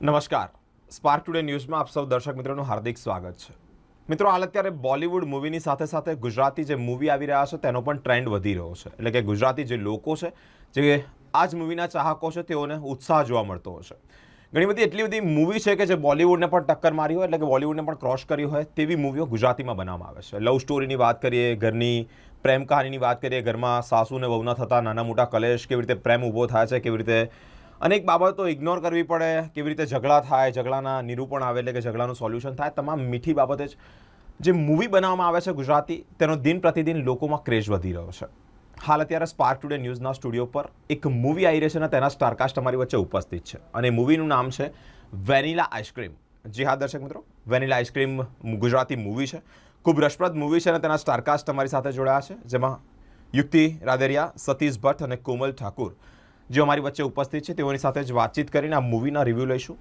નમસ્કાર. Spark today ન્યૂઝમાં આપ સૌ દર્શક મિત્રોનું હાર્દિક સ્વાગત છે. મિત્રો, હાલ અત્યારે બોલિવૂડ મૂવીની સાથે સાથે ગુજરાતી જે મૂવી આવી રહ્યા છે, તેનો પણ ટ્રેન્ડ વધી રહ્યો છે. એટલે કે ગુજરાતી જે લોકો છે, જે આ જ મૂવીના ચાહકો છે, તેઓને ઉત્સાહ જોવા મળતો હશે ઘણી બધી એટલી બધી મૂવી છે કે જે બોલિવૂડને પણ ટક્કર મારી હોય, એટલે કે બોલિવૂડને પણ ક્રોસ કરી હોય, તેવી મૂવીઓ ગુજરાતીમાં બનાવવામાં આવે છે. લવ સ્ટોરીની વાત કરીએ, ઘરની પ્રેમ કહાનીની વાત કરીએ, ઘરમાં સાસુ ને વહુના થતા નાના મોટા કલેશ કેવી રીતે પ્રેમ ઊભો થાય છે, કેવી રીતે અનેક બાબતો ઇગ્નોર કરવી પડે. કેવી રીતે ઝઘડા થાય, ઝઘડાના નિરૂપણ આવે એટલે કે ઝઘડાનું સોલ્યુશન થાય. તમામ મીઠી બાબતે જ જે મૂવી બનાવવામાં આવે છે ગુજરાતી, તેનો દિન પ્રતિદિન લોકોમાં ક્રેઝ વધી રહ્યો છે. હાલ અત્યારે સ્પાર્ક ટુડે ન્યૂઝના સ્ટુડિયો પર એક મૂવી આવી રહી છે અને તેના સ્ટારકાસ્ટ અમારી વચ્ચે ઉપસ્થિત છે. અને મૂવીનું નામ છે વેનીલા આઈસ્ક્રીમ જી હા, દર્શક મિત્રો વેનિલા આઈસ્ક્રીમ ગુજરાતી મૂવી છે. ખૂબ રસપ્રદ મૂવી છે અને તેના સ્ટારકાસ્ટ અમારી સાથે જોડાયા છે. જેમાં યુક્તિ રાદેરિયા, સતીશ ભટ્ટ અને કોમલ ઠાકુર. જે અમારી વચ્ચે ઉપસ્થિત છે તેઓની સાથે જ વાતચીત કરીને આ મૂવીના રિવ્યૂ લઈશું.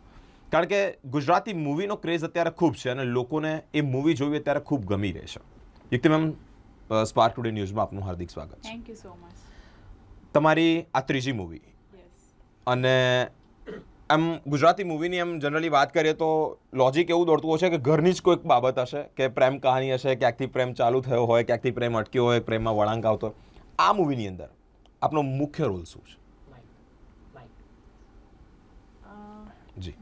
કારણ કે ગુજરાતી મૂવીનો ક્રેઝ અત્યારે ખૂબ છે અને લોકોને એ મૂવી જોવી અત્યારે ખૂબ ગમી રહે છે. યુક્તિ મેમ સ્પાર્ક ટુડે ન્યૂઝમાં આપનું હાર્દિક સ્વાગત છે. થેન્ક યુ સો મચ તમારી આ ત્રીજી મૂવી અને આમ ગુજરાતી મૂવીની એમ જનરલી વાત કરીએ તો લોજિક એવું દોડતું હોય છે કે ઘરની જ કોઈક બાબત હશે કે પ્રેમ કહાની હશે ક્યાંકથી પ્રેમ ચાલુ થયો હોય ક્યાંકથી પ્રેમ અટક્યો હોય પ્રેમમાં વળાંક આવતો આ મૂવીની અંદર આપનો મુખ્ય રોલ શું છે? જી.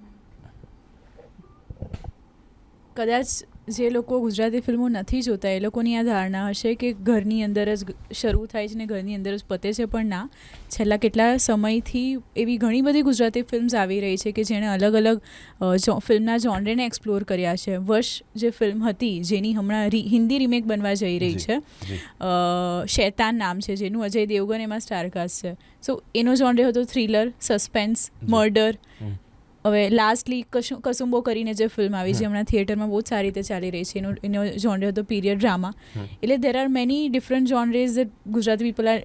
કદાચ જે લોકો ગુજરાતી ફિલ્મો નથી જોતા એ લોકોની આ ધારણા હશે કે ઘરની અંદર જ શરૂ થાય છે ને ઘરની અંદર જ પતે છે પણ ના. છેલ્લા કેટલા સમયથી એવી ઘણી બધી ગુજરાતી ફિલ્મ્સ આવી રહી છે કે જેણે અલગ અલગ ફિલ્મના જોનરેને એક્સપ્લોર કર્યા છે. વર્ષ જે ફિલ્મ હતી જેની હમણાં રી- હિન્દી રિમેક બનવા જઈ રહી છે શૈતાન નામ છે જેનું અજય દેવગન એમાં સ્ટારકાસ્ટ છે. સો એનો જોનરે હતો થ્રિલર સસ્પેન્સ મર્ડર. હવે લાસ્ટલી કશું કસુંબો કરીને જે ફિલ્મ આવી છે હમણાં થિયેટરમાં બહુ સારી રીતે ચાલી રહી છે. એનો એનો જોનરે હતો પીરિયડ ડ્રામા એટલે there are many different genres Gujarati people are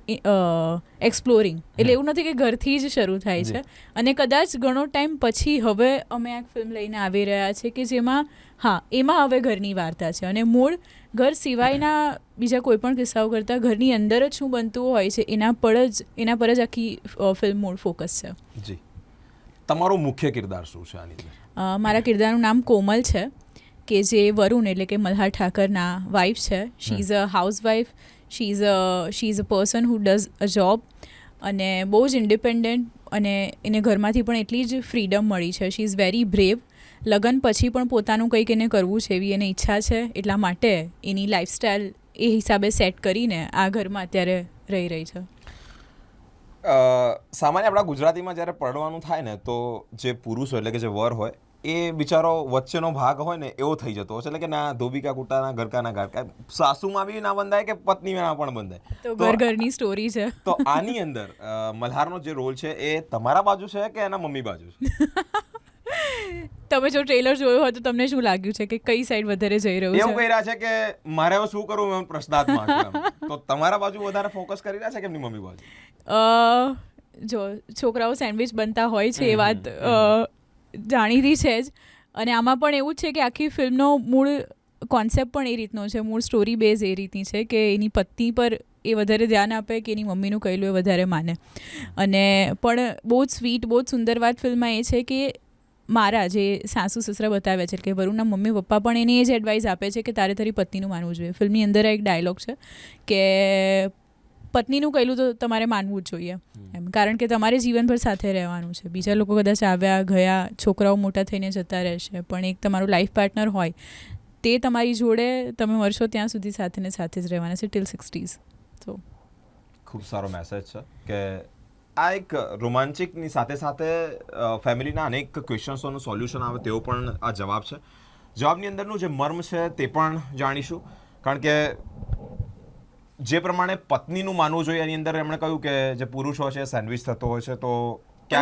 exploring એટલે એવું નથી કે ઘરથી જ શરૂ થાય છે. અને કદાચ ઘણો ટાઈમ પછી હવે અમે આ ફિલ્મ લઈને આવી રહ્યા છે કે જેમાં હા એમાં હવે ઘરની વાર્તા છે. અને મૂળ ઘર સિવાયના બીજા કોઈ પણ કિસ્સાઓ કરતાં ઘરની અંદર જ શું બનતું હોય છે એના પર જ એના પર જ આખી ફિલ્મ મૂળ ફોકસ છે. જી. તમારો મુખ્ય કિરદાર શું છે આની મારા કિરદારનું નામ કોમલ છે, કે જે વરુણ એટલે કે મલ્હાર ઠાકરના વાઇફ છે. She is a housewife she is a she is a person who does a job અને બહુ જ ઇન્ડિપેન્ડન્ટ અને એને ઘરમાંથી પણ એટલી જ ફ્રીડમ મળી છે. શી ઇઝ વેરી બ્રેવ લગ્ન પછી પણ પોતાનું કંઈક એને કરવું છે એવી એને ઈચ્છા છે. એટલા માટે એની લાઈફસ્ટાઈલ એ હિસાબે સેટ કરીને આ ઘરમાં અત્યારે રહી રહી છે. સામાન્ય આપણા ગુજરાતીમાં જ્યારે પડવાનું થાય ને તો જે પુરુષ હોય એટલે કે જે વર હોય એ બિચારો વચ્ચેનો ભાગ હોય ને એવો થઈ જતો હોય એટલે કે ના ધોબીકા કુટાના ગરકાના ગારકા સાસુમાં બી ના બંધાય કે પત્નીમાં પણ બંધાય? તો ઘર ઘરની સ્ટોરી છે. તો આની અંદર મલ્હારનો જે રોલ છે એ તમારા બાજુ છે કે એના મમ્મી બાજુ છે? તમે જો ટ્રેલર જોયો હોય તો તમને શું લાગ્યું છે કે કઈ સાઈડ વધારે જઈ રહ્યું એવું છે? કહી રહ્યા છે કે મારે હવે શું કરવું એમ પ્રશ્નાર્થમાં તો તમારા બાજુ વધારે ફોકસ કરી રહ્યા છે કે એમની મમ્મી બાજુ? જો છોકરાઓ સેન્ડવિચ બનતા હોય છે એ વાત જાણીતી છે જ. અને આમાં પણ એવું જ છે કે આખી ફિલ્મનો મૂળ કોન્સેપ્ટ પણ એ રીતનો છે. મૂળ સ્ટોરી બેઝ એ રીતની છે કે એની પત્ની પર એ વધારે ધ્યાન આપે કે એની મમ્મીનું કહેલું એ વધારે માને. અને પણ બહુ જ સ્વીટ બહુ જ સુંદર વાત ફિલ્મમાં એ છે કે મારા જે સાસુ સસરા બતાવ્યા છે કે વરુણના મમ્મી પપ્પા પણ એને એ જ એડવાઇસ આપે છે કે તારે તારી પત્નીનું માનવું જોઈએ. ફિલ્મની અંદર એક ડાયલોગ છે કે પત્નીનું કહેલું તો તમારે માનવું જ જોઈએ. એમ કારણ કે તમારે જીવનભર સાથે રહેવાનું છે. બીજા લોકો કદાચ આવ્યા ગયા છોકરાઓ મોટા થઈને જતા રહેશે પણ એક તમારું લાઈફ પાર્ટનર હોય તે તમારી જોડે તમે મરશો ત્યાં સુધી સાથે ને સાથે જ રહેવાના છે ટિલ સિક્સટીઝ તો ખૂબ સારો મેસેજ છે કે આ એક રોમાંચિકની સાથે સાથે ફેમિલીના અનેક ક્વેશ્ચન્સોનું સોલ્યુશન આવે તેવો પણ આ જવાબ છે. જવાબની અંદરનું જે મર્મ છે તે પણ જાણીશું. કારણ કે જે પ્રમાણે પત્નીનું માનવું જોઈએ એની અંદર એમણે કહ્યું કે જે પુરુષો છે સેન્ડવિચ થતો હોય છે તો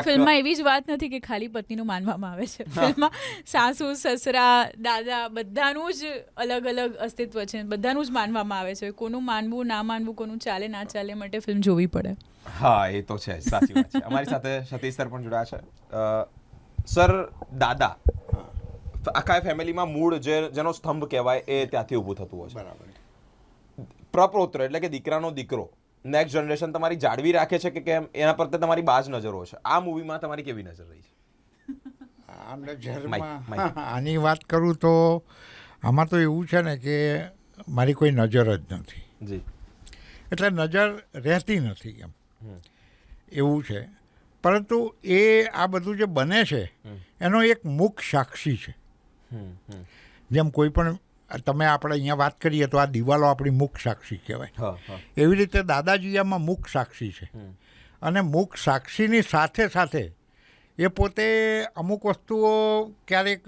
ફિલ્મમાં એવી જ વાત નથી કે ખાલી પત્નીનું માનવામાં આવે છે. ફિલ્મમાં સાસુ સસરા દાદા બધાનું જ અલગ અલગ અસ્તિત્વ છે. બધાનું જ માનવામાં આવે છે. કોનું માનવું ના માનવું કોનું ચાલે ના ચાલે માટે ફિલ્મ જોવી પડે. હા એ તો છે સાચી વાત છે. અમારી સાથે સતીશ સર પણ જોડાયા છે. સર દાદા આખા ફેમિલીમાં મૂળ જે જેનો સ્તંભ કહેવાય એ ત્યાંથી ઊભું થતું હોય છે. બરાબર. પ્રપોત્ર એટલે કે દીકરાનો દીકરો નેક્સ્ટ જનરેશન તમારી જાળવી રાખે છે કે કેમ? એના પર તો તમારી બાજ નજરો છે. આ મૂવીમાં તમારી કેવી નજર રહી છે? આ Mic, નજરમાં. આની વાત કરું તો આમાં તો એવું છે ને કે મારી કોઈ નજર જ નથી. જી. એટલે નજર રહેતી નથી એમ. એવું છે. પરંતુ એ આ બધું જે બને છે એનો એક મુખ સાક્ષી છે. જેમ કોઈ પણ તમે આપણે અહીંયા વાત કરીએ તો આ દિવાલો આપણી મુખ સાક્ષી કહેવાય. એવી રીતે દાદાજી આમાં મુખ સાક્ષી છે. અને મુખ સાક્ષીની સાથે સાથે એ પોતે અમુક વસ્તુઓ ક્યારેક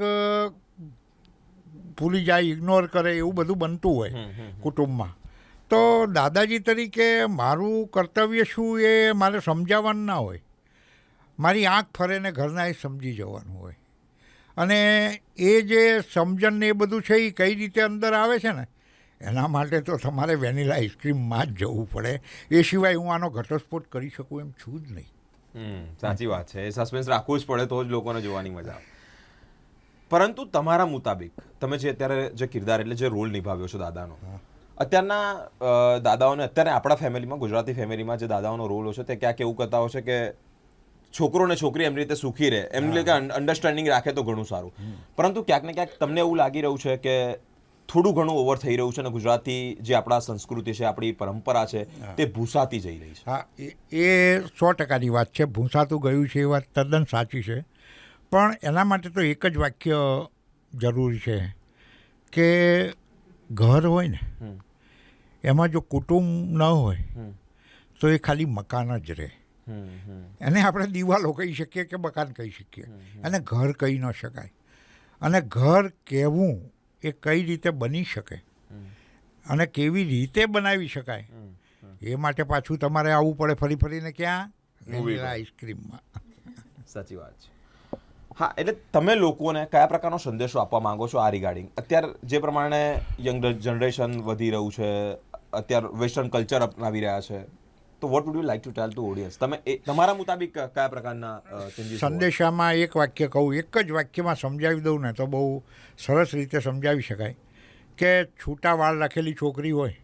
ભૂલી જાય ઇગ્નોર કરે એવું બધું બનતું હોય કુટુંબમાં. તો દાદાજી તરીકે મારું કર્તવ્ય શું એ મારે સમજાવવાનું ના હોય. મારી આંખ ફરે ને ઘરના એ સમજી જવાનું હોય. અને એ જે સમજણ ને એ બધું છે એ કઈ રીતે અંદર આવે છે ને એના માટે તો તમારે વેનિલા આઈસ્ક્રીમમાં જ જવું પડે. એ સિવાય હું આનો ઘટસ્ફોટ કરી શકું એમ છું જ નહીં. સાચી વાત છે. સસ્પેન્સ રાખવું જ પડે તો જ લોકોને જોવાની મજા આવે. પરંતુ તમારા મુતાબિક તમે જે અત્યારે જે કિરદાર એટલે જે રોલ નિભાવ્યો છો દાદાનો અત્યારના દાદાઓને અત્યારે આપણા ફેમિલીમાં ગુજરાતી ફેમિલીમાં જે દાદાઓનો રોલ છે તે ક્યાંક એવું કરતા હોય છે કે છોકરો ને છોકરી એમની રીતે સુખી રહે. એમની રીતે અન્ડરસ્ટેન્ડિંગ રાખે તો ઘણું સારું. પરંતુ ક્યાંક ને ક્યાંક તમને એવું લાગી રહ્યું છે કે થોડું ઘણું ઓવર થઈ રહ્યું છે અને ગુજરાતી જે આપણા સંસ્કૃતિ છે આપણી પરંપરા છે તે ભૂસાતી જઈ રહી છે. હા એ સો ટકાની વાત છે. ભૂસાતું ગયું છે એ વાત તદ્દન સાચી છે. પણ એના માટે તો એક જ વાક્ય જરૂરી છે કે ઘર હોય ને. એમાં જો કુટુંબ ન હોય તો એ ખાલી મકાન જ રહે. એને આપણે દિવાલો કહી શકીએ કે મકાન કહી શકીએ. અને ઘર કહી ન શકાય. અને ઘર કહેવું એ કઈ રીતે બની શકે? અને કેવી રીતે બનાવી શકાય? એ માટે પાછું તમારે આવવું પડે ફરી ફરીને ક્યાં? આઈસ્ક્રીમમાં. સાચી વાત છે. હા એટલે તમે લોકોને કયા પ્રકારનો સંદેશો આપવા માંગો છો આ રિગાર્ડિંગ અત્યારે જે પ્રમાણે યંગ જનરેશન વધી રહ્યું છે અત્યારે વેસ્ટર્ન કલ્ચર અપનાવી રહ્યા છે. તો what would you like to tell to audience તમે તમારા મુતાબિક કયા પ્રકારના સંદેશામાં એક વાક્ય કહું એક જ વાક્યમાં સમજાવી દઉં ને તો બહુ સરસ રીતે સમજાવી શકાય કે છૂટા વાળ રાખેલી છોકરી હોય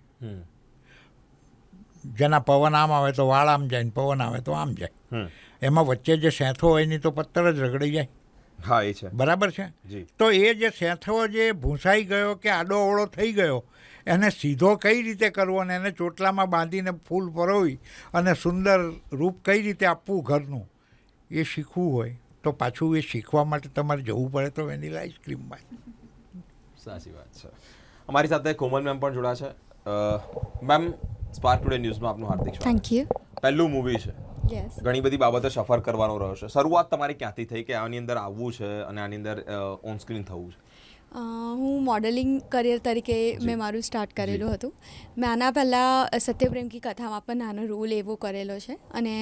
જેના પવન આમ આવે તો વાળ આમ જાય ને પવન આવે તો આમ જાય. એમાં વચ્ચે જે સેંથો હોય એની તો પત્તર જ રગડી જાય. હા એ છે. બરાબર છે? તો એ જે સેંથો જે ભૂંસાઈ ગયો કે આડો અવળો થઈ ગયો એને સીધો કઈ રીતે કરવો અને એને ચોટલામાં બાંધીને ફૂલ પરોવી અને સુંદર રૂપ કઈ રીતે આપવું ઘરનું એ શીખવું હોય તો પાછું એ શીખવા માટે તમારે જવું પડે તો વેનીલા આઈસ્ક્રીમમાં સાચી વાત છે. અમારી સાથે કોમલ મેમ પણ જોડા છે. મેમ સ્પાર્ક ટુડે ન્યૂઝમાં આપનું હાર્દિક સ્વાગત. થેન્ક યુ પહેલું મૂવી છે. યસ ઘણી બધી બાબતો સફર કરવાનો રહ્યો છે. શરૂઆત તમારી ક્યાંથી થઈ કે આની અંદર આવવું છે અને આની અંદર ઓન સ્ક્રીન થવું છે? હું મોડેલિંગ કરિયર તરીકે મેં મારું સ્ટાર્ટ કરેલું હતું. મેં આના પહેલાં સત્યપ્રેમ કી કથામાં પણ નાનો રોલ એવો કરેલો છે. અને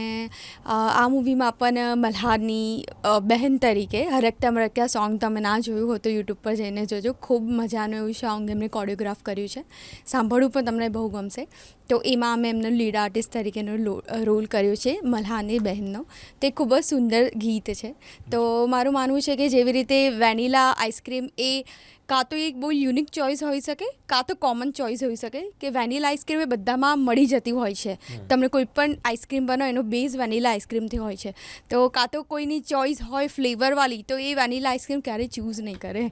આ મૂવીમાં પણ મલ્હારની બહેન તરીકે હરકતા મરક્યા સોંગ તમે ના જોયું હોય તો યુટ્યુબ પર જઈને જોજો. ખૂબ મજાનું એવું સોંગ એમને કોરિયોગ્રાફ કર્યું છે. સાંભળવું પણ તમને બહુ ગમશે. તો એમાં અમે એમનો લીડ આર્ટિસ્ટ તરીકેનો રોલ કર્યો છે, મલ્હાની બહેનનો. તે ખૂબ જ સુંદર ગીત છે. તો મારું માનવું છે કે જેવી રીતે વેનીલા આઈસ્ક્રીમ એ કાં તો એક બહુ યુનિક ચોઇસ હોઈ શકે કાં તો કોમન ચોઇસ હોઈ શકે કે વેનીલા આઈસ્ક્રીમ એ બધામાં મળી જતી હોય છે. તમને કોઈ પણ આઈસ્ક્રીમ બનાવો એનો બેઝ વેનીલા આઈસ્ક્રીમથી હોય છે. તો કાં તો કોઈની ચોઇસ હોય ફ્લેવરવાળી તો એ વેનીલા આઈસ્ક્રીમ ક્યારેય ચૂઝ નહીં કરે.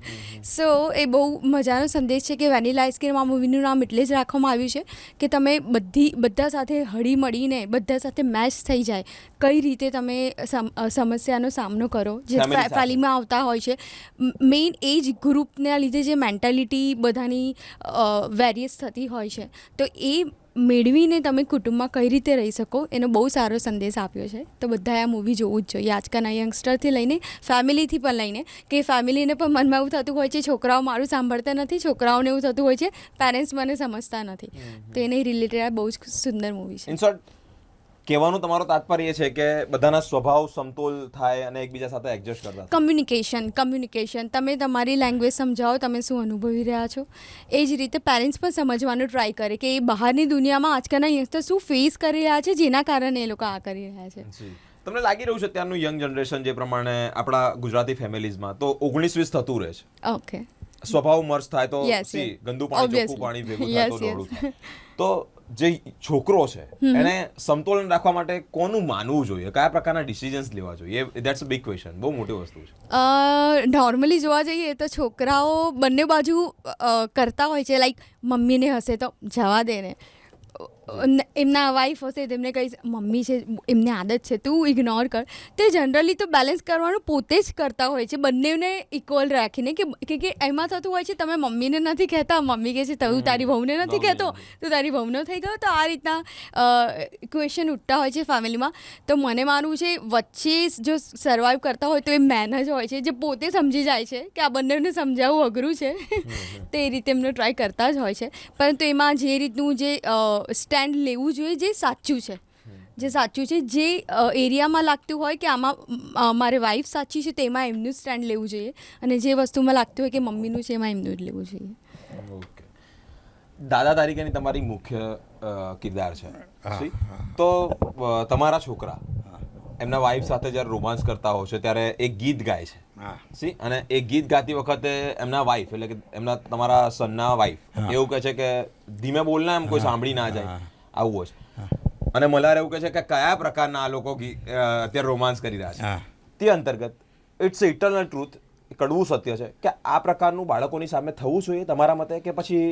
સો એ બહુ મજાનો સંદેશ છે કે વેનીલા આઈસ્ક્રીમ આ મૂવીનું નામ એટલે જ રાખવામાં આવ્યું છે કે તમે બધી બધા સાથે હળી મળીને બધા સાથે મેચ થઈ જાય કઈ રીતે તમે સમસ્યાનો સામનો કરો જે ફેમિલીમાં આવતા હોય છે. મેઇન એજ ગ્રુપના લીધે જે મેન્ટાલિટી બધાની વેરિયસ થતી હોય છે તો એ મેળવીને તમે કુટુંબમાં કઈ રીતે રહી શકો એનો બહુ સારો સંદેશ આપ્યો છે. તો બધાએ આ મૂવી જોવું જ જોઈએ. આજકાલના યંગસ્ટરથી લઈને ફેમિલીથી પણ લઈને કે ફેમિલીને પણ મનમાં એવું થતું હોય છે છોકરાઓ મારું સાંભળતા નથી છોકરાઓને એવું થતું હોય છે પેરેન્ટ્સ મને સમજતા નથી. તો એને રિલેટેડ આ બહુ જ સુંદર મૂવી છે. ઇન શોર્ટ કહેવાનું તમારો તાત્પર્ય છે કે બધાના સ્વભાવ સમતોલ થાય અને એકબીજા સાથે એડજસ્ટ કરતા કમ્યુનિકેશન કમ્યુનિકેશન તમે તમારી લેંગ્વેજ સમજાવો તમે શું અનુભવી રહ્યા છો? એ જ રીતે પેરેન્ટ્સ પણ સમજવાનું ટ્રાય કરે કે એ બહારની દુનિયામાં આજકાલના યંગસ્ટર શું ફેસ કરી રહ્યા છે જેના કારણે એ લોકો આ કરી રહ્યા છે. તમને લાગી રહ્યું છે અત્યારનું યંગ જનરેશન જે પ્રમાણે આપણા ગુજરાતી ફેમિલીઝમાં તો ઓગણીસ વીસ થતું રહે છે? ઓકે સ્વભાવ મર્જ થાય તો. ગંદુ પાણી ચોખ્ખું પાણી ભેગું થાય તો તો જે છોકરો છે એને સમતોલન રાખવા માટે કોનું માનવું જોઈએ? કયા પ્રકારના ડિસિઝન્સ લેવા જોઈએ? ધેટ્સ અ બિગ ક્વેશ્ચન બહુ મોટી વસ્તુ છે. નોર્મલી જોવા જઈએ તો છોકરાઓ બંને બાજુ કરતા હોય છે. લાઈક મમ્મીને હશે તો જવા દે ને. એમના વાઈફ હશે તેમને કહીશ મમ્મી છે એમને આદત છે તું ઇગ્નોર કર. તે જનરલી તો બેલેન્સ કરવાનું પોતે જ કરતા હોય છે બંનેને ઇક્વલ રાખીને કે કે એમાં થતું હોય છે તમે મમ્મીને નથી કહેતા મમ્મી કહે છે તું તારી વહુને નથી કહેતો તો તું તારી વહુનો થઈ ગયો. તો આ રીતના ક્વેશ્ચન ઉઠતા હોય છે ફેમિલીમાં. તો મને માનવું છે વચ્ચે જો સર્વાઈવ કરતા હોય તો એ મેન જ હોય છે જે પોતે સમજી જાય છે કે આ બંનેને સમજાવવું અઘરું છે. તે રીતે એમનો ટ્રાય કરતા જ હોય છે. પરંતુ એમાં જે રીતનું જે સ્ટેન્ડ લેવું જોઈએ જે સાચું છે. જે સાચું છે જે એરિયામાં લાગતું હોય કે આમાં મારે વાઈફ સાચી છે તેમાં એમનું સ્ટેન્ડ લેવું જોઈએ. અને જે વસ્તુમાં લાગતું હોય કે મમ્મીનું છે એમાં એમનું જ લેવું જોઈએ. ઓકે. દાદા તરીકેની તમારી મુખ્ય કિરદાર છે? તો તમારા છોકરા એમના વાઈફ સાથે જ્યારે રોમાન્સ કરતા હોય છે ત્યારે એક ગીત ગાય છે. સી? અને એ ગીત ગાતી વખતે એમના વાઈફ એટલે કે એમના તમારા સનના વાઈફ એવું કહે છે કે ધીમે બોલના એમ કોઈ સાંભળી ના જાય. આવું હોય છે અને મલાર એવું કહે છે કે કયા પ્રકારના આ લોકો અત્યારે રોમાન્સ કરી રહ્યા છે. તે અંતર્ગત ઇટ્સ ઇટર્નલ ટ્રુથ કડવું સત્ય છે કે આ પ્રકારનું બાળકોની સામે થવું જોઈએ તમારા મતે કે પછી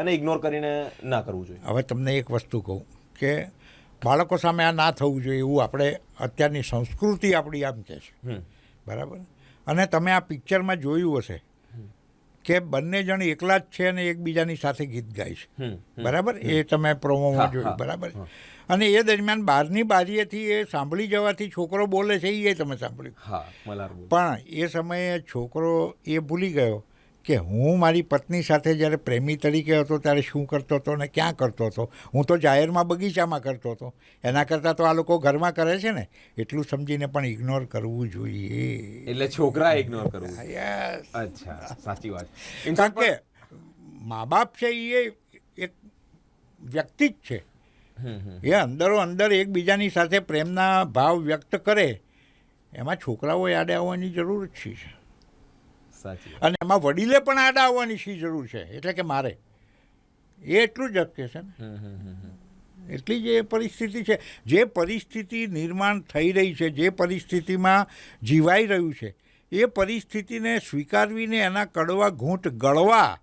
એને ઇગ્નોર કરીને ના કરવું જોઈએ? હવે તમને એક વસ્તુ કહું કે બાળકો સામે આ ના થવું જોઈએ એવું આપણે અત્યારની સંસ્કૃતિ આપણી આમ કહે છે. બરાબર? અને તમે આ પિક્ચરમાં જોયું હશે કે બંને જણ એકલા જ છે અને એકબીજાની સાથે ગીત ગાય છે. બરાબર? એ તમે પ્રોમોમાં જોયું બરાબર? અને એ દરમિયાન બહારની બારીએથી એ સાંભળી જવાથી છોકરો બોલે છે એ તમે સાંભળ્યું. પણ એ સમયે છોકરો એ ભૂલી ગયો કે હું મારી પત્ની સાથે જ્યારે પ્રેમી તરીકે હતો ત્યારે શું કરતો હતો ને ક્યાં કરતો હતો? હું તો જાહેરમાં બગીચામાં કરતો હતો. એના કરતાં તો આ લોકો ઘરમાં કરે છે ને. એટલું સમજીને પણ ઇગ્નોર કરવું જોઈએ. એટલે છોકરા ઇગ્નોર કરવું Yes. અચ્છા સાચી વાત. કારણ કે મા બાપ છે એ એક વ્યક્તિ જ છે. એ અંદરો અંદર એકબીજાની સાથે પ્રેમના ભાવ વ્યક્ત કરે. એમાં છોકરાઓ યાદ આવવાની જરૂર જ છે. અને એમાં વડીલે પણ આડા આવવાની શી જરૂર છે? એટલે કે મારે. એ એટલું જ અટકે છે ને. એટલી જ એ પરિસ્થિતિ છે. જે પરિસ્થિતિ નિર્માણ થઈ રહી છે જે પરિસ્થિતિમાં જીવાઈ રહ્યું છે એ પરિસ્થિતિને સ્વીકારવીને એના કડવા ઘૂંટ ગળવા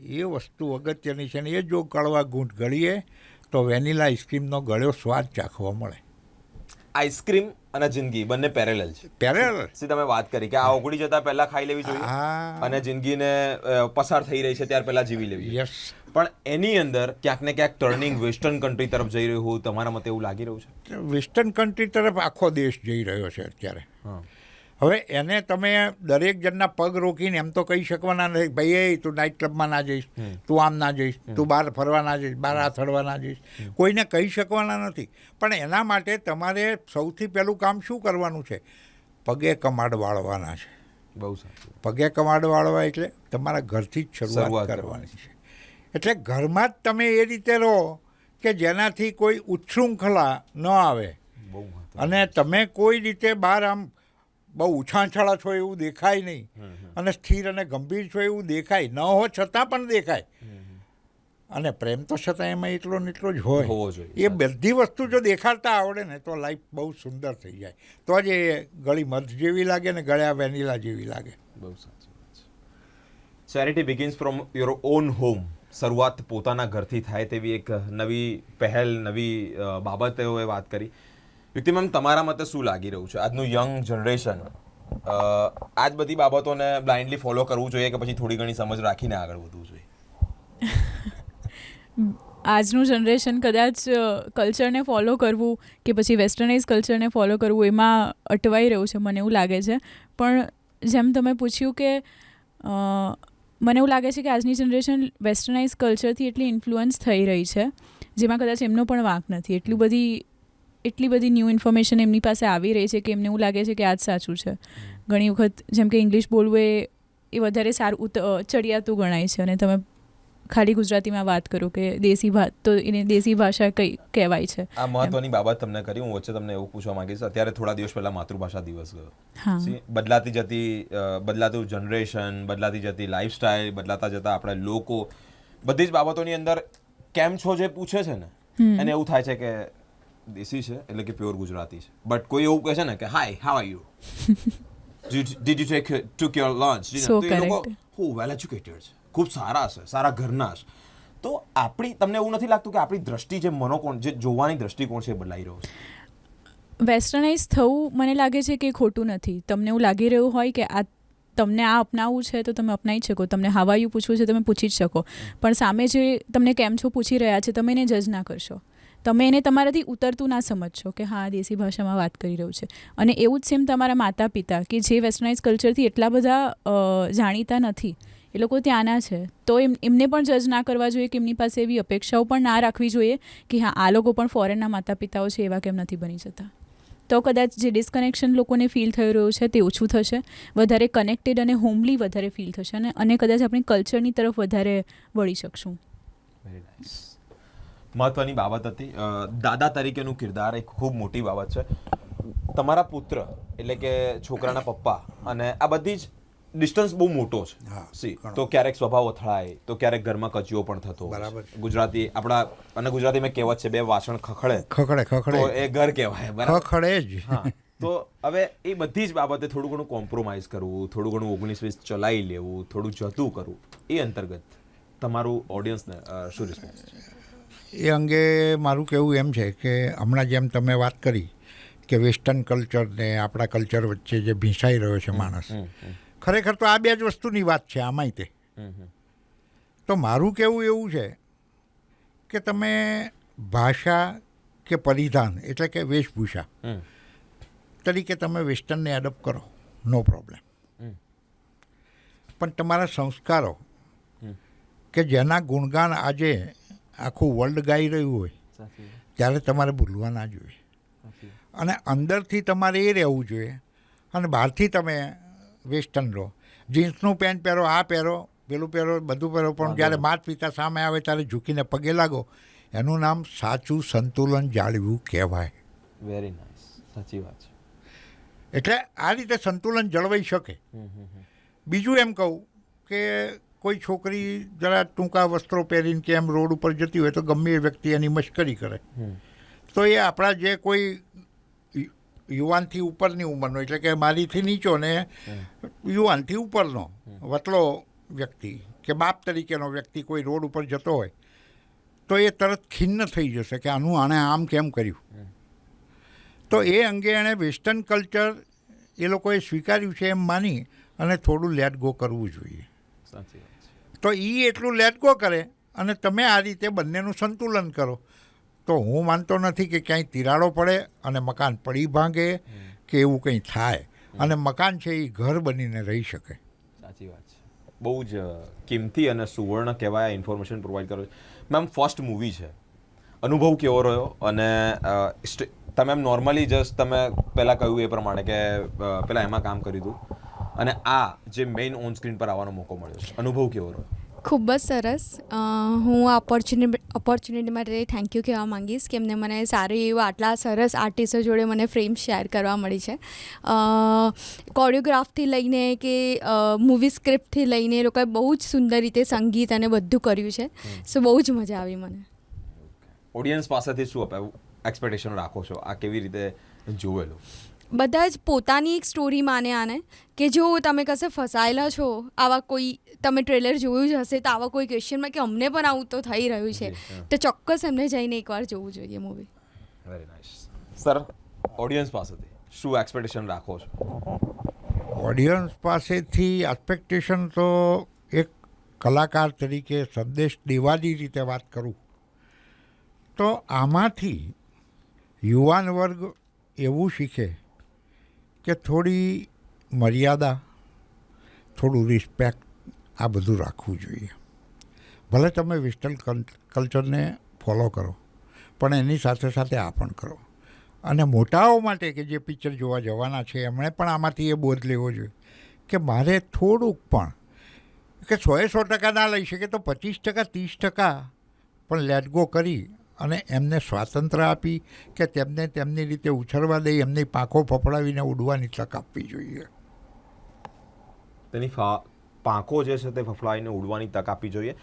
એ વસ્તુ અગત્યની છે ને એ જો કડવા ઘૂંટ ગળીએ તો વેનીલા આઈસ્ક્રીમનો ગળ્યો સ્વાદ ચાખવા મળે. આઈસ્ક્રીમ અને જિંદગી બંને પેરેલલ છે. પેરેલ સી તમે વાત કરી કે આ ઓગળી જતા પહેલા ખાઈ લેવી જોઈએ અને જિંદગીને પસાર થઈ રહી છે ત્યાર પહેલા જીવી લેવી. યસ પણ એની અંદર ક્યાંક ને ક્યાંક ટર્નિંગ વેસ્ટર્ન કન્ટ્રી તરફ જઈ રહ્યું તમારા મતે એવું લાગી રહ્યું છે? વેસ્ટર્ન કન્ટ્રી તરફ આખો દેશ જઈ રહ્યો છે અત્યારે. હા. હવે એને તમે દરેક જણના પગ રોકીને એમ તો કહી શકવાના નથી ભાઈ એ તું નાઇટ ક્લબમાં ના જઈશ તું આમ ના જઈશ તું બહાર ફરવા ના જઈશ બહાર આથડવા ના જઈશ. કોઈને કહી શકવાના નથી. પણ એના માટે તમારે સૌથી પહેલું કામ શું કરવાનું છે? પગે કમાડ વાળવાના છે. બહુ સાચું પગે કમાડ વાળવા એટલે તમારા ઘરથી જ શરૂઆત શરૂઆત કરવાની છે. એટલે ઘરમાં જ તમે એ રીતે રહો કે જેનાથી કોઈ ઉચ્છૃંખલા ન આવે. અને તમે કોઈ રીતે બહાર આમ બહુ ઉછાંછળા છો એવું દેખાય નહીં. અને સ્થિર અને ગંભીર છો એવું દેખાય. ન હો છતાં પણ દેખાય. અને પ્રેમ તો છતાં એમાં એટલો ને એટલો જ હોય. હોવો જોઈએ. એ બધી વસ્તુ જો દેખાડતા આવડે ને તો લાઈફ બહુ સુંદર થઈ જાય. તો જ એ ગળી મધ જેવી લાગે ને ગળ્યા વેનીલા જેવી લાગે. બહુ સાચી વાત છે. Charity begins from your own home શરૂઆત પોતાના ઘરથી થાય તેવી એક નવી પહેલ નવી બાબતોએ વાત કરી. યુક્તિ મેમ તમારા મતે શું લાગી રહ્યું છે? આજનું યંગ જનરેશન આ જ બધી બાબતોને બ્લાઇન્ડલી ફોલો કરવું જોઈએ કે પછી થોડી ઘણી સમજ રાખીને આગળ વધવું જોઈએ? આજનું જનરેશન કદાચ કલ્ચરને ફોલો કરવું કે પછી વેસ્ટર્નાઇઝ કલ્ચરને ફોલો કરવું એમાં અટવાઈ રહ્યું છે, મને એવું લાગે છે. પણ જેમ તમે પૂછ્યું કે મને એવું લાગે છે કે આજની જનરેશન વેસ્ટર્નાઇઝ કલ્ચરથી એટલી ઇન્ફ્લુઅન્સ થઈ રહી છે, જેમાં કદાચ એમનો પણ વાંક નથી. એટલી બધી એટલી બધી ન્યૂ ઇન્ફોર્મેશન એમની પાસે આવી રહી છે કે એમને એવું લાગે છે કે આ જ સાચું છે. ઘણી વખત જેમ કે ઇંગ્લિશ બોલવું એ એ વધારે સારું ચડિયાતું ગણાય છે. અને તમે ખાલી ગુજરાતીમાં વાત કરો કે દેશી ભાત તો એને દેશી ભાષા કઈ કહેવાય છે. આ મહત્વની બાબત તમને કરી. હું વચ્ચે તમને એવું પૂછવા માંગીશ. અત્યારે થોડા દિવસ પહેલા માતૃભાષા દિવસ ગયો. બદલાતી જતી બદલાતું જનરેશન બદલાતી જતી લાઈફસ્ટાઈલ બદલાતા જતા આપણા લોકો બધી જ બાબતોની અંદર કેમ છો જે પૂછે છે ને? એને એવું થાય છે કે દેશી છે એટલે કે પ્યોર ગુજરાતી છે. બટ કોઈ એવું કહે છે ને કે hi how are you did you take took your lunch હું તો એ લોકો correct. વેલ એજ્યુકેટેડ છે. ખૂબ સારા છે સારા ઘરના છે. તો આપણી તમને એવું નથી લાગતું કે આપણી દ્રષ્ટિ જે મનોકોણ જે જોવાની દ્રષ્ટિકોણ છે એ બદલાઈ રહ્યો છે? વેસ્ટર્નાઇઝ થવું મને લાગે છે કે ખોટું નથી. તમને એવું લાગી રહ્યું હોય કે આ તમને આ અપનાવવું છે તો તમે અપનાવી શકો. તમને હવાયું પૂછવું છે તમે પૂછી જ શકો. પણ સામે જે તમને કેમ છો પૂછી રહ્યા છે તમે એને જજ ના કરશો. તમે એને તમારાથી ઉતરતું ના સમજશો કે હા દેશી ભાષામાં વાત કરી રહ્યું છે. અને એવું જ સેમ તમારા માતા પિતા કે જે વેસ્ટર્નાઇઝ કલ્ચરથી એટલા બધા જાણીતા નથી. એ લોકો ત્યાંના છે. તો એમ, એમને પણ જજ ના કરવા જોઈએ કે એમની પાસે એવી અપેક્ષાઓ પણ ના રાખવી જોઈએ કે હા, આ લોકો પણ ફોરેનના માતા પિતાઓ છે, એવા કેમ નથી બની જતા. તો કદાચ જે ડિસ્કનેક્શન લોકોને ફીલ થઈ રહ્યું છે તે ઓછું થશે. વધારે કનેક્ટેડ અને હોમલી વધારે ફીલ થશે અને અને કદાચ આપણી કલ્ચરની તરફ વધારે વળી શકશું. વેરી નાઇસ મહત્વની બાબત હતી. દાદા તરીકેનું કિરદાર એક ખૂબ મોટી બાબત છે. તમારા પુત્ર એટલે કે છોકરાના પપ્પા અને આ બધી જ ડિસ્ટન્સ બહુ મોટો છે. સી તો ક્યારેક સ્વભાવ અથડાય તો ક્યારેક ઘરમાં કચિયો પણ થતો બરાબર. ગુજરાતી આપણા અને ગુજરાતીમાં કહેવત છે બે વાસણ ખખડે. ખખડે તો ખખડે એ ઘર કહેવાય બરાબર? ખખડે જ. તો હવે એ બધી જ બાબતે થોડું ઘણું કોમ્પ્રોમાઇઝ કરવું થોડું ઘણું ઓગણીસ વીસ ચલાવી લેવું થોડું જતું કરવું એ અંતર્ગત તમારું ઓડિયન્સને શું રિસ્પોન્સ છે? એ અંગે મારું કહેવું એમ છે કે હમણાં જેમ તમે વાત કરી કે વેસ્ટર્ન કલ્ચર ને આપણા કલ્ચર વચ્ચે જે ભીંસાઈ રહ્યો છે માણસ ખરેખર તો આ બે જ વસ્તુની વાત છે આમાંય તે. તો મારું કહેવું એવું છે કે તમે ભાષા કે પરિધાન એટલે કે વેશભૂષા તરીકે તમે વેસ્ટર્નને એડપ્ટ કરો નો પ્રોબ્લેમ પણ તમારા સંસ્કારો કે જેના ગુણગાન આજે આખું વર્લ્ડ ગાઈ રહ્યું હોય ત્યારે તમારે ભૂલવા ના જોઈએ. અને અંદરથી તમારે એ રહેવું જોઈએ અને બહારથી તમે વેસ્ટર્ન રહો. જીન્સનું પેન્ટ પહેરો આ પહેરો પેલું પહેરો બધું પહેરો પણ જ્યારે માત પિતા સામે આવે ત્યારે ઝૂકીને પગે લાગો એનું નામ સાચું સંતુલન જાળવ્યું કહેવાય. વેરી નાઇસ સાચી વાત છે. એટલે આ રીતે સંતુલન જળવાઈ શકે. બીજું એમ કહું કે કોઈ છોકરી જરા ટૂંકા વસ્ત્રો પહેરીને કે એમ રોડ ઉપર જતી હોય તો ગમે એ વ્યક્તિ એની મશ્કરી કરે. તો એ આપણા જે કોઈ યુવાનથી ઉપરની ઉંમરનો એટલે કે મારીથી નીચો ને યુવાનથી ઉપરનો વતલો વ્યક્તિ કે બાપ તરીકેનો વ્યક્તિ કોઈ રોડ ઉપર જતો હોય તો એ તરત ખિન્ન થઈ જશે કે આનું આણે આમ કેમ કર્યું? તો એ અંગે એણે વેસ્ટર્ન કલ્ચર એ લોકોએ સ્વીકાર્યું છે એમ માની અને થોડું લેટ ગો કરવું જોઈએ. સાચી તો એ એટલું લેટ ગો કરે અને તમે આ રીતે બંનેનું સંતુલન કરો. તો હું માનતો નથી કે ક્યાંય તિરાડો પડે અને મકાન પડી ભાંગે કે એવું કંઈ થાય. અને મકાન છે એ ઘર બનીને રહી શકે. સાચી વાત છે. બહુ જ કિંમતી અને સુવર્ણ કહેવાય ઇન્ફોર્મેશન પ્રોવાઈડ કરો મેમ ફર્સ્ટ મૂવી છે. અનુભવ કેવો રહ્યો? અને તમે એમ નોર્મલી જસ્ટ તમે પહેલાં કહ્યું એ પ્રમાણે કે પહેલાં એમાં કામ કર્યું હતું. અને આ જે મેઇન ઓન સ્ક્રીન પર આવવાનો મોકો મળ્યો છે. અનુભવ કેવો રહ્યો? ખૂબ જ સરસ. હું ઓપોર્ચ્યુનિટી ઓપોર્ચ્યુનિટી માટે થેન્ક યુ કહેવા માંગીશ કે એમને મને સારી એવું આટલા સરસ આર્ટિસ્ટો જોડે મને ફ્રેમ શેર કરવા મળી છે. કોરિયોગ્રાફથી લઈને કે મૂવી સ્ક્રિપ્ટથી લઈને એ લોકોએ બહુ જ સુંદર રીતે સંગીત અને બધું કર્યું છે. સો બહુ જ મજા આવી મને. ઓડિયન્સ પાસેથી શું એક્સપેક્ટેશન રાખો છો? આ કેવી રીતે જોવેલું? બધા જ પોતાની એક સ્ટોરી માને આને કે જો તમે કશે ફસાયેલા છો આવા કોઈ તમે ટ્રેલર જોયું જ હશે તો આવા કોઈ ક્વેશ્ચનમાં કે અમને પણ આવું તો થઈ રહ્યું છે. તો ચોક્કસ એમને જઈને એકવાર જોવું જોઈએ movie very nice sir audience પાસેથી શું એક્સપેક્ટેશન રાખો છો? ઓડિયન્સ પાસેથી એક્સપેક્ટેશન તો એક કલાકાર તરીકે સંદેશ દેવાની રીતે વાત કરું. તો આમાંથી યુવાન વર્ગ એવું શીખે કે થોડી મર્યાદા, થોડું રિસ્પેક્ટ આ બધું રાખવું જોઈએ. ભલે તમે વેસ્ટર્ન કલ્ચરને ફોલો કરો, પણ એની સાથે સાથે આ પણ કરો. અને મોટાઓ માટે કે જે પિક્ચર જોવા જવાના છે, એમણે પણ આમાંથી એ બોધ લેવો જોઈએ કે મારે થોડુંક પણ, કે સોએ સો ટકા ના લઈ શકે તો પચીસ ટકા, ત્રીસ ટકા, પણ લેટ ગો કરી અને એમને સ્વાતંત્ર્ય આપી કે તેમને તેમની રીતે ઉછળવા દઈ એમની પાંખો ફફડાવીને ઉડવાની તક આપવી જોઈએ. તેની પાંખો જે છે તે ફફડાવીને ઉડવાની તક આપવી જોઈએ.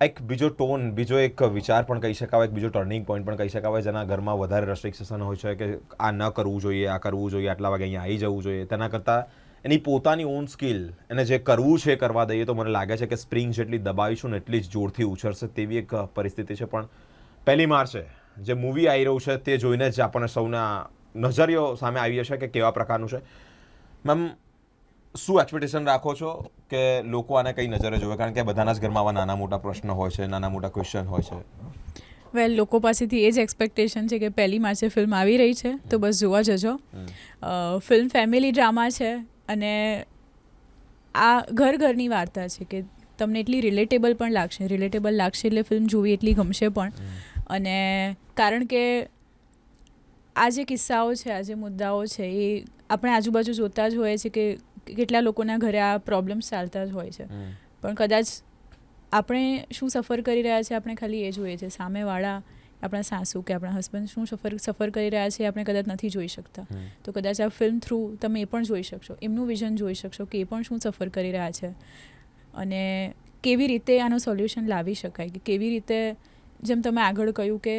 એક બીજો ટોન, બીજો એક વિચાર પણ કહી શકાય એક બીજો ટર્નિંગ પોઈન્ટ પણ કહી શકાવાય, જેના ઘરમાં વધારે રેસ્ટ્રિક્શન હોય છે કે આ ન કરવું જોઈએ, આ કરવું જોઈએ, આટલા વાગે અહીંયા આવી જવું જોઈએ. તેના કરતાં એની પોતાની ઓન સ્કિલ એને જે કરવું છે કરવા દઈએ તો મને લાગે છે કે સ્પ્રિંગ જેટલી દબાવીશું ને એટલી જ જોરથી ઉછળશે તેવી એક પરિસ્થિતિ છે. પણ પહેલી માર્ચે જે મૂવી આવી રહ્યું છે તે જોઈને જ આપણને સૌના નજરિયો સામે આવી જશે કે કેવા પ્રકારનું છે. મેમ શું એક્સપેક્ટેશન રાખો છો કે લોકો આને કઈ નજરે જોવે? કારણ કે બધાના જ ઘરમાં આવા નાના મોટા પ્રશ્ન હોય છે નાના મોટા ક્વેશ્ચન હોય છે. વેલ લોકો પાસેથી એ જ એક્સપેક્ટેશન છે કે પહેલી માર્ચે ફિલ્મ આવી રહી છે તો બસ જોવા જજો. ફિલ્મ ફેમિલી ડ્રામા છે અને આ ઘર ઘરની વાર્તા છે કે તમને એટલી રિલેટેબલ પણ લાગશે. રિલેટેબલ લાગશે એટલે ફિલ્મ જોવી એટલી ગમશે પણ. અને કારણ કે આ જે કિસ્સાઓ છે આ જે મુદ્દાઓ છે એ આપણે આજુબાજુ જોતા જ હોઈએ છીએ કે કેટલા લોકોના ઘરે આ પ્રોબ્લેમ્સ ચાલતા જ હોય છે. પણ કદાચ આપણે શું સફર કરી રહ્યા છે આપણે ખાલી એ જોઈએ છે સામેવાળા આપણા સાસુ કે આપણા હસબન્ડ શું સફર સફર કરી રહ્યા છે આપણે કદાચ નથી જોઈ શકતા. તો કદાચ આ ફિલ્મ થ્રુ તમે એ પણ જોઈ શકશો એમનું વિઝન જોઈ શકશો કે એ પણ શું સફર કરી રહ્યા છે. અને કેવી રીતે આનું સોલ્યુશન લાવી શકાય કે કેવી રીતે જેમ તમે આગળ કહ્યું કે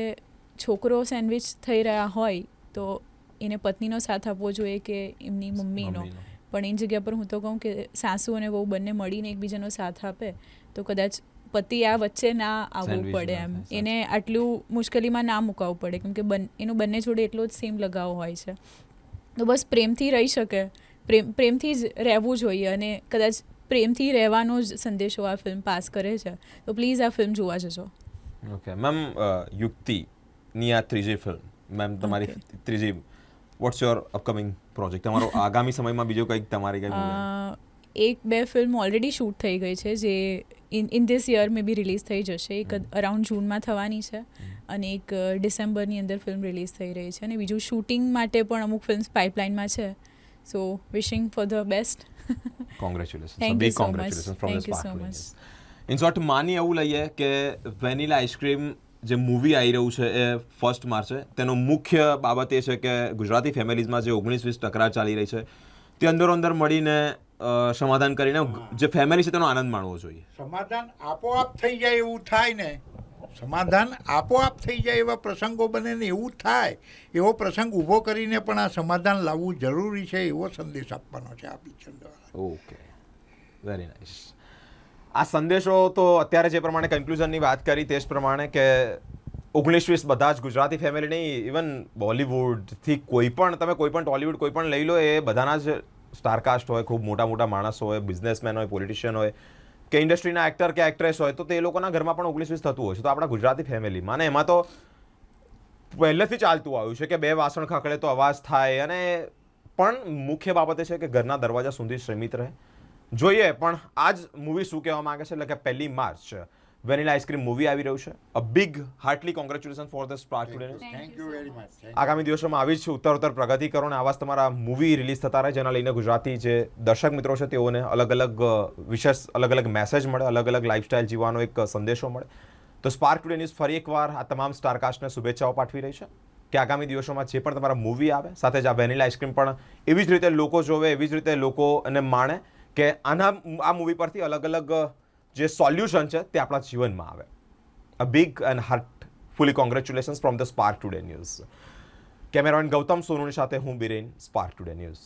છોકરો સેન્ડવિચ થઈ રહ્યા હોય તો એને પત્નીનો સાથ આપવો જોઈએ કે એમની મમ્મીનો. પણ એની જગ્યા પર હું તો કહું કે સાસુ અને વહુ બંને મળીને એકબીજાનો સાથ આપે તો કદાચ પતિ આ વચ્ચે ના આવવું પડે એમ. એને આટલું મુશ્કેલીમાં ના મુકાવવું પડે કેમ કે બન એનું બંને જોડે એટલો જ સેમ લગાવ હોય છે. તો બસ પ્રેમથી રહી શકે પ્રેમ પ્રેમથી જ રહેવું જોઈએ અને કદાચ પ્રેમથી રહેવાનો જ સંદેશો આ ફિલ્મ પાસ કરે છે. તો પ્લીઝ આ ફિલ્મ જોવા જજો. ઓકે મેમ યુક્તિની આ ત્રીજી ફિલ્મ મેમ તમારી ત્રીજી વોટ્સ યોર અપકમિંગ પ્રોજેક્ટ તમારો આગામી સમયમાં બીજો કંઈક તમારી કંઈક એક બે ફિલ્મ ઓલરેડી શૂટ થઈ ગઈ છે જે in in this year may be release થઈ જશે. એક અરાઉન્ડ જૂનમાં થવાની છે અને એક ડિસેમ્બરની અંદર ફિલ્મ રિલીઝ થઈ રહી છે અને બીજું શૂટિંગ માટે પણ અમુક ફિલ્મ્સ પાઇપલાઇનમાં છે. So wishing for the best congratulation thank you big much. Congratulation from Thank in short માની એવું લઈએ કે વેનીલા આઈસ્ક્રીમ જે મૂવી આવી રહ્યું છે એ ફર્સ્ટ માર્ચે તેનો મુખ્ય બાબત એ છે કે ગુજરાતી ફેમિલીઝમાં જે ઓગણીસ વીસ તકરાર ચાલી રહી છે તે અંદરો અંદર મળીને સમાધાન કરીને જે ફેમિલી છે તેનો આનંદ માણવો જોઈએ. સમાધાન આપોઆપ થઈ જાય એવું થાય ને સમાધાન આપોઆપ થઈ જાય એવા પ્રસંગો બને ને એવું થાય એવો પ્રસંગ ઊભો કરીને પણ આ સમાધાન લાવવું જરૂરી છે એવો સંદેશ આપવાનો છે આ પિક્ચર દ્વારા. ઓકે વેરી નાઇસ આ સંદેશો તો અત્યારે જે પ્રમાણે કન્ક્લુઝનની વાત કરી તે જ પ્રમાણે કે ઓગણીસ વીસ બધા જ ગુજરાતી ફેમિલી નહીં ઇવન બોલિવૂડથી કોઈ પણ, તમે કોઈ પણ ટોલિવૂડ કોઈ પણ લઈ લો, એ બધાના જ સ્ટારકાસ્ટ હોય, ખૂબ મોટા મોટા માણસો હોય બિઝનેસમેન હોય પોલિટિશિયન હોય, કે ઇન્ડસ્ટ્રીના એક્ટર કે એક્ટ્રેસ હોય, તો તે લોકોના ઘરમાં પણ ઓગણીસ વીસ થતું હોય છે. તો આપણા ગુજરાતી ફેમિલીમાં અને એમાં તો પહેલેથી ચાલતું આવ્યું છે કે બે વાસણ ખખડે તો અવાજ થાય અને પણ મુખ્ય બાબત છે કે ઘરના દરવાજા સુધી સીમિત રહે. જોઈએ પણ આ જ મૂવી શું કહેવા માંગે છે? એટલે કે પહેલી માર્ચ વેનીલા આઈસ્ક્રીમ મૂવી આવી રહ્યું છે. A big heartly congratulation for the Spark Today thank you very much આગામી દિવસોમાં આવી જ છે ઉત્તર ઉત્તર પ્રગતિ કરો અને આવા જ તમારા મૂવી રિલીઝ થતા રહે જેના લઈને ગુજરાતી જે દર્શક મિત્રો છે તેઓને અલગ અલગ વિશેષ અલગ અલગ મેસેજ મળે અલગ અલગ લાઈફસ્ટાઈલ જીવવાનો એક સંદેશો મળે. તો સ્પાર્ક ટુડે ન્યૂઝ ફરી એકવાર આ તમામ સ્ટારકાસ્ટને શુભેચ્છાઓ પાઠવી રહી છે. કે આગામી દિવસોમાં જે પણ તમારા મૂવી આવે સાથે જ આ વેનિલા આઈસ્ક્રીમ પણ એવી જ રીતે લોકો જોવે એવી જ રીતે લોકો એને માણે. કે આના આ મૂવી પરથી અલગ અલગ જે સોલ્યુશન છે તે આપણા જીવનમાં આવે. A big and heartfully congratulations from the Spark Today news cameraman Gautam સોનુની સાથે હું બિરેન સ્પાર્ક ટુડે ન્યૂઝ